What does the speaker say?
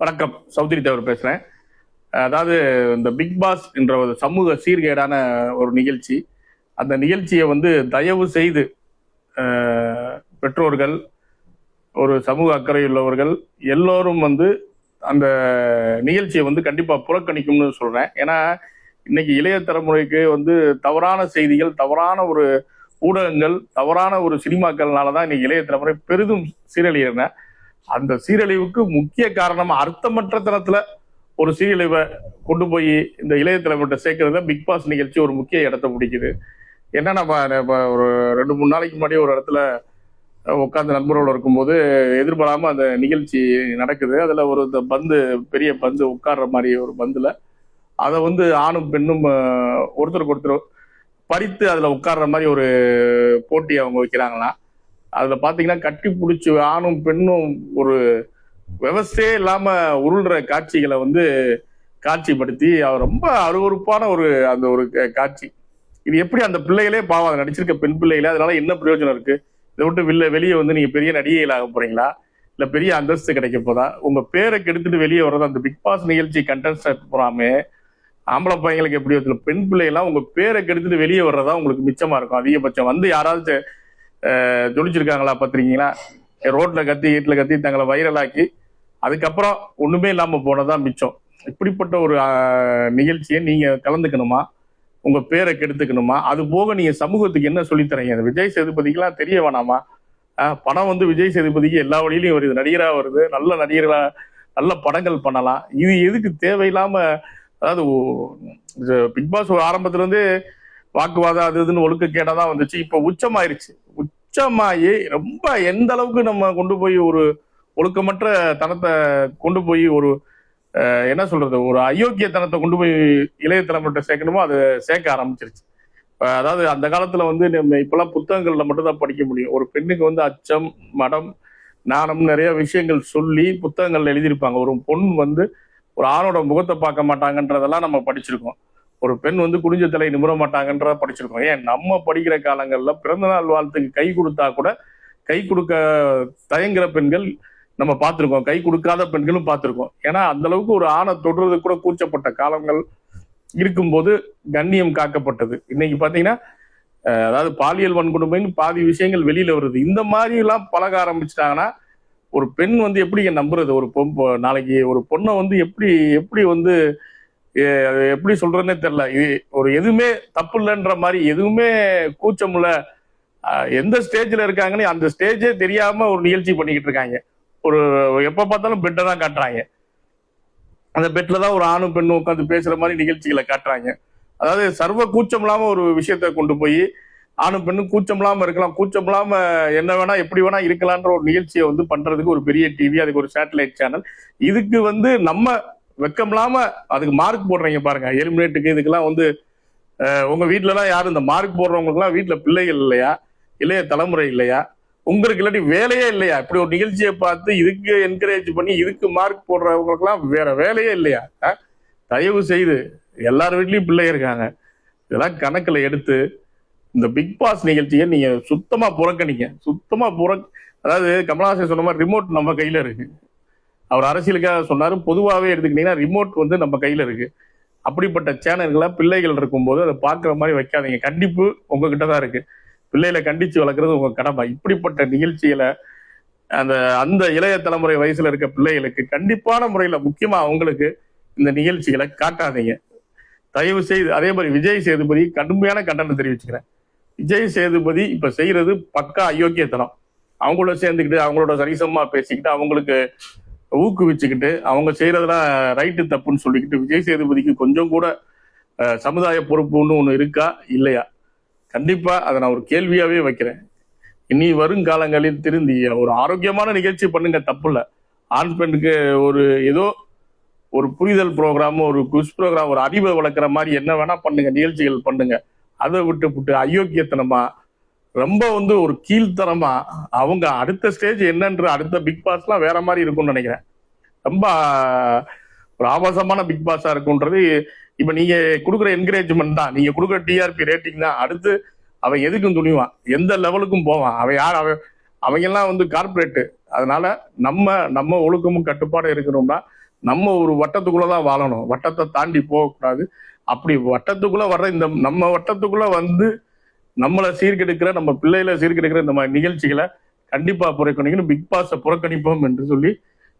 வணக்கம். சௌத்ரி தேவர் பேசுறேன். அதாவது இந்த பிக் பாஸ் என்ற ஒரு சமூக சீர்கேடான ஒரு நிகழ்ச்சி. அந்த நிகழ்ச்சியை வந்து தயவு செய்து பெற்றோர்கள் ஒரு சமூக அக்கறையுள்ளவர்கள் எல்லோரும் வந்து அந்த நிகழ்ச்சியை வந்து கண்டிப்பாக புறக்கணிக்கும்னு சொல்றேன். ஏன்னா இன்னைக்கு இளைய தலைமுறைக்கு வந்து தவறான செய்திகள் தவறான ஒரு ஊடகங்கள் தவறான ஒரு சினிமாக்கள்னால தான் இன்னைக்கு இளைய தலைமுறை பெரிதும் சீரழியின அந்த சீரழிவுக்கு முக்கிய காரணமா அர்த்தமற்ற தனத்துல ஒரு சீரழிவை கொண்டு போய் இந்த இளைய தலைவர்கிட்ட சேர்க்கறதுல பிக் பாஸ் நிகழ்ச்சி ஒரு முக்கிய இடத்த பிடிக்குது. என்ன நம்ம ஒரு ரெண்டு மூணு நாளைக்கு முன்னாடி ஒரு இடத்துல உட்காந்து நண்பர்களோட இருக்கும்போது எதிர்பாராம அந்த நிகழ்ச்சி நடக்குது. அதுல ஒரு இந்த பந்து பெரிய பந்து உட்கார்ற மாதிரி ஒரு பந்துல அதை வந்து ஆணும் பெண்ணும் ஒருத்தருக்கு ஒருத்தர் பறித்து அதுல உட்கார்ற மாதிரி ஒரு போட்டி அவங்க வைக்கிறாங்களாம். அதுல பாத்தீங்கன்னா கட்டி பிடிச்சி ஆணும் பெண்ணும் ஒரு விவசாயே இல்லாம உருள்ற காட்சிகளை வந்து காட்சிப்படுத்தி அவர் ரொம்ப அருவருப்பான ஒரு அந்த ஒரு காட்சி. இது எப்படி அந்த பிள்ளைகளே பாவம் அதை நடிச்சிருக்க பெண் பிள்ளைகளே அதனால என்ன பிரயோஜனம் இருக்கு? இதை விட்டு வெளில வெளியே வந்து நீங்க பெரிய நடிகைகள் ஆக போறீங்களா? இல்ல பெரிய அந்தஸ்து கிடைக்க போதா? உங்க பேரை கெடுத்துட்டு வெளியே வர்றது அந்த பிக் பாஸ் நிகழ்ச்சி கண்டென்ட் போறாமே ஆம்பளை பையங்களுக்கு எப்படி பெண் பிள்ளைகள்லாம் உங்க பேரை கெடுத்துட்டு வெளியே வர்றதா உங்களுக்கு மிச்சமா இருக்கும்? அதிகபட்சம் வந்து யாராவது ஜொலிச்சிருக்காங்களா பாத்திருக்கீங்களா? ரோட்ல கத்தி வீட்டுல கத்தி தங்களை வைரலாக்கி அதுக்கப்புறம் ஒண்ணுமே இல்லாம போனதான் மிச்சம். இப்படிப்பட்ட ஒரு நிகழ்ச்சியை நீங்க கலந்துக்கணுமா? உங்க பேரை கெடுத்துக்கணுமா? அது போக நீங்க சமூகத்துக்கு என்ன சொல்லித்தரீங்க? விஜய் சேதுபதிக்கெல்லாம் தெரிய வேணாமா? பணம் வந்து விஜய் சேதுபதிக்கு எல்லா வழியிலையும் வருது. நடிகராக வருது. நல்ல நடிகர்களா நல்ல படங்கள் பண்ணலாம். இது எதுக்கு தேவையில்லாம அதாவது பிக் பாஸ் ஒரு ஆரம்பத்துல இருந்து வாக்குவாதம் அது இதுன்னு ஒழுக்க தான் வந்துச்சு. இப்ப உச்சமாயிருச்சு. உச்சமாயி ரொம்ப எந்த அளவுக்கு நம்ம கொண்டு போய் ஒரு ஒழுக்கமற்ற தனத்தை கொண்டு போய் ஒரு என்ன சொல்றது ஒரு அயோக்கியத்தனத்தை கொண்டு போய் இளைய தலைமுறை சேர்க்கணுமோ அதை சேர்க்க ஆரம்பிச்சிருச்சு. அதாவது அந்த காலத்துல வந்து நம்ம இப்பெல்லாம் புத்தகங்கள்ல மட்டும்தான் படிக்க முடியும். ஒரு பெண்ணுக்கு வந்து அச்சம் மடம் நாணம் நிறைய விஷயங்கள் சொல்லி புத்தகங்கள்ல எழுதியிருப்பாங்க. ஒரு பொண் வந்து ஒரு ஆணோட முகத்தை பார்க்க மாட்டாங்கன்றதெல்லாம் நம்ம படிச்சிருக்கோம். ஒரு பெண் வந்து குடிஞ்ச தலை நிமிர மாட்டாங்கன்ற படிச்சிருக்கோம். ஏன்? நம்ம படிக்கிற காலங்கள்ல பிறந்தநாள் வாழ்த்துக்கு கை கொடுத்தா கூட கை கொடுக்க தயங்குற பெண்கள் நம்ம பார்த்துருக்கோம். கை கொடுக்காத பெண்களும் பார்த்துருக்கோம். ஏன்னா அந்த அளவுக்கு ஒரு ஆணை தொடுறது கூட கூச்சப்பட்ட காலங்கள் இருக்கும்போது கண்ணியம் காக்கப்பட்டது. இன்னைக்கு பாத்தீங்கன்னா அதாவது பாலியல் வன்கொடுமைன்னு பாதி விஷயங்கள் வெளியில வருது. இந்த மாதிரி எல்லாம் பழக ஆரம்பிச்சிட்டாங்கன்னா ஒரு பெண் வந்து எப்படி நம்புறது? ஒரு பொம் பொ- நாளைக்கு ஒரு பொண்ணை வந்து எப்படி எப்படி வந்து எப்படி சொல்றதுன்னே தெரியல. இது ஒரு எதுவுமே தப்பு இல்லைன்ற மாதிரி எதுவுமே கூச்சம் இல்ல. எந்த ஸ்டேஜ்ல இருக்காங்கன்னு அந்த ஸ்டேஜே தெரியாம ஒரு நிகழ்ச்சி பண்ணிக்கிட்டு இருக்காங்க. ஒரு எப்ப பார்த்தாலும் பெட்டை தான் காட்டுறாங்க. அந்த பெட்ல தான் ஒரு ஆணும் பெண்ணும் உட்காந்து பேசுற மாதிரி நிகழ்ச்சிகளை காட்டுறாங்க. அதாவது சர்வ கூச்சம் இல்லாம ஒரு விஷயத்த கொண்டு போய் ஆணும் பெண்ணும் கூச்சம் இல்லாம இருக்கலாம். கூச்சம் இல்லாம என்ன வேணா எப்படி வேணா இருக்கலான்ற ஒரு நிகழ்ச்சியை வந்து பண்றதுக்கு ஒரு பெரிய டிவி அதுக்கு ஒரு சேட்டலைட் சேனல் இதுக்கு வந்து நம்ம வெக்கம் இல்லாம அதுக்கு மார்க் போடுறீங்க பாருங்க. எலிமினேட்டுக்கு இதுக்கெல்லாம் வந்து உங்க வீட்டுல எல்லாம் யாரும் இந்த மார்க் போடுறவங்களுக்கு எல்லாம் வீட்டுல பிள்ளைகள் இல்லையா? இளைய தலைமுறை இல்லையா? உங்களுக்கு இல்லாட்டி வேலையே இல்லையா? இப்படி ஒரு நிகழ்ச்சியை பார்த்து இதுக்கு என்கரேஜ் பண்ணி இதுக்கு மார்க் போடுறவங்களுக்குலாம் வேற வேலையே இல்லையா? தயவு செய்து எல்லார் வீட்லயும் பிள்ளை இருக்காங்க. இதெல்லாம் கணக்கில் எடுத்து இந்த பிக் பாஸ் நிகழ்ச்சியை நீங்க சுத்தமா புறக்கணிங்க. சுத்தமா புற அதாவது கமலஹாசன் சொன்ன மாதிரி ரிமோட் நம்ம கையில இருக்கு. அவர் அரசியலுக்காக சொன்னாரு பொதுவாகவே எடுத்துக்கிட்டீங்கன்னா ரிமோட் வந்து நம்ம கையில இருக்கு. அப்படிப்பட்ட சேனல்களை பிள்ளைகள் இருக்கும்போது அதை பார்க்குற மாதிரி வைக்காதீங்க. கண்டிப்பு உங்ககிட்ட தான் இருக்கு. பிள்ளைகளை கண்டிச்சு வளர்க்குறது உங்க கடமை. இப்படிப்பட்ட நிகழ்ச்சிகளை அந்த அந்த இளைய தலைமுறை வயசுல இருக்க பிள்ளைகளுக்கு கண்டிப்பான முறையில முக்கியமா அவங்களுக்கு இந்த நிகழ்ச்சிகளை காட்டாதீங்க. தயவு செய்து அதே மாதிரி விஜய் சேதுபதி கடுமையான கண்டனம் தெரிவிச்சுக்கிறேன். விஜய் சேதுபதி இப்ப செய்யறது பக்கா அயோக்கியத்தனம். அவங்களோட சேர்ந்துக்கிட்டு அவங்களோட சரிசமமா பேசிக்கிட்டு அவங்களுக்கு ஊக்குவிச்சுக்கிட்டு அவங்க செய்யறதெல்லாம் ரைட்டு தப்புன்னு சொல்லிக்கிட்டு விஜய் சேதுபதிக்கு கொஞ்சம் கூட சமுதாய பொறுப்புன்னு ஒன்று இருக்கா? இல்லையா? கண்டிப்பா அதை நான் ஒரு கேள்வியாவே வைக்கிறேன். இனி வருங்காலங்களில் திருந்தி ஒரு ஆரோக்கியமான நிகழ்ச்சி பண்ணுங்க தப்பு ஆண் பெண்ணுக்கு ஒரு ஏதோ ஒரு புரிதல் ப்ரோக்ராம் ஒரு குஸ் ப்ரோக்ராம் ஒரு அறிவை வளர்க்குற மாதிரி என்ன வேணா பண்ணுங்க நிகழ்ச்சிகள் பண்ணுங்க. அதை விட்டு விட்டு அயோக்கியத்தனமா ரொம்ப வந்து ஒரு கீழ்த்தனமா அவங்க அடுத்த ஸ்டேஜ் என்னன்ற அடுத்த பிக் பாஸ்லாம் வேற மாதிரி இருக்கும்னு நினைக்கிறேன். ரொம்ப ஒரு ஆபாசமான பிக் பாஸா இருக்கும்ன்றது இப்ப நீங்க கொடுக்குற என்கரேஜ்மெண்ட் தான். நீங்க கொடுக்குற டிஆர்பி ரேட்டிங் தான். அடுத்து அவன் எதுக்கும் துணிவான். எந்த லெவலுக்கும் போவான். அவன் யார்? அவன் அவங்க எல்லாம் வந்து கார்பரேட்டு அதனால நம்ம நம்ம ஒழுக்கமும் கட்டுப்பாடும் இருக்கிறோம்னா நம்ம ஒரு வட்டத்துக்குள்ள தான் வாழணும். வட்டத்தை தாண்டி போகக்கூடாது. அப்படி வட்டத்துக்குள்ள வர்ற இந்த நம்ம வட்டத்துக்குள்ள வந்து நம்மளை சீர்கெடுக்கிற நம்ம பிள்ளைகளை சீர்கெடுக்கிற இந்த மாதிரி நிகழ்ச்சிகளை கண்டிப்பா புறக்கணிக்கணும். பிக் பாஸை புறக்கணிப்போம் என்று சொல்லி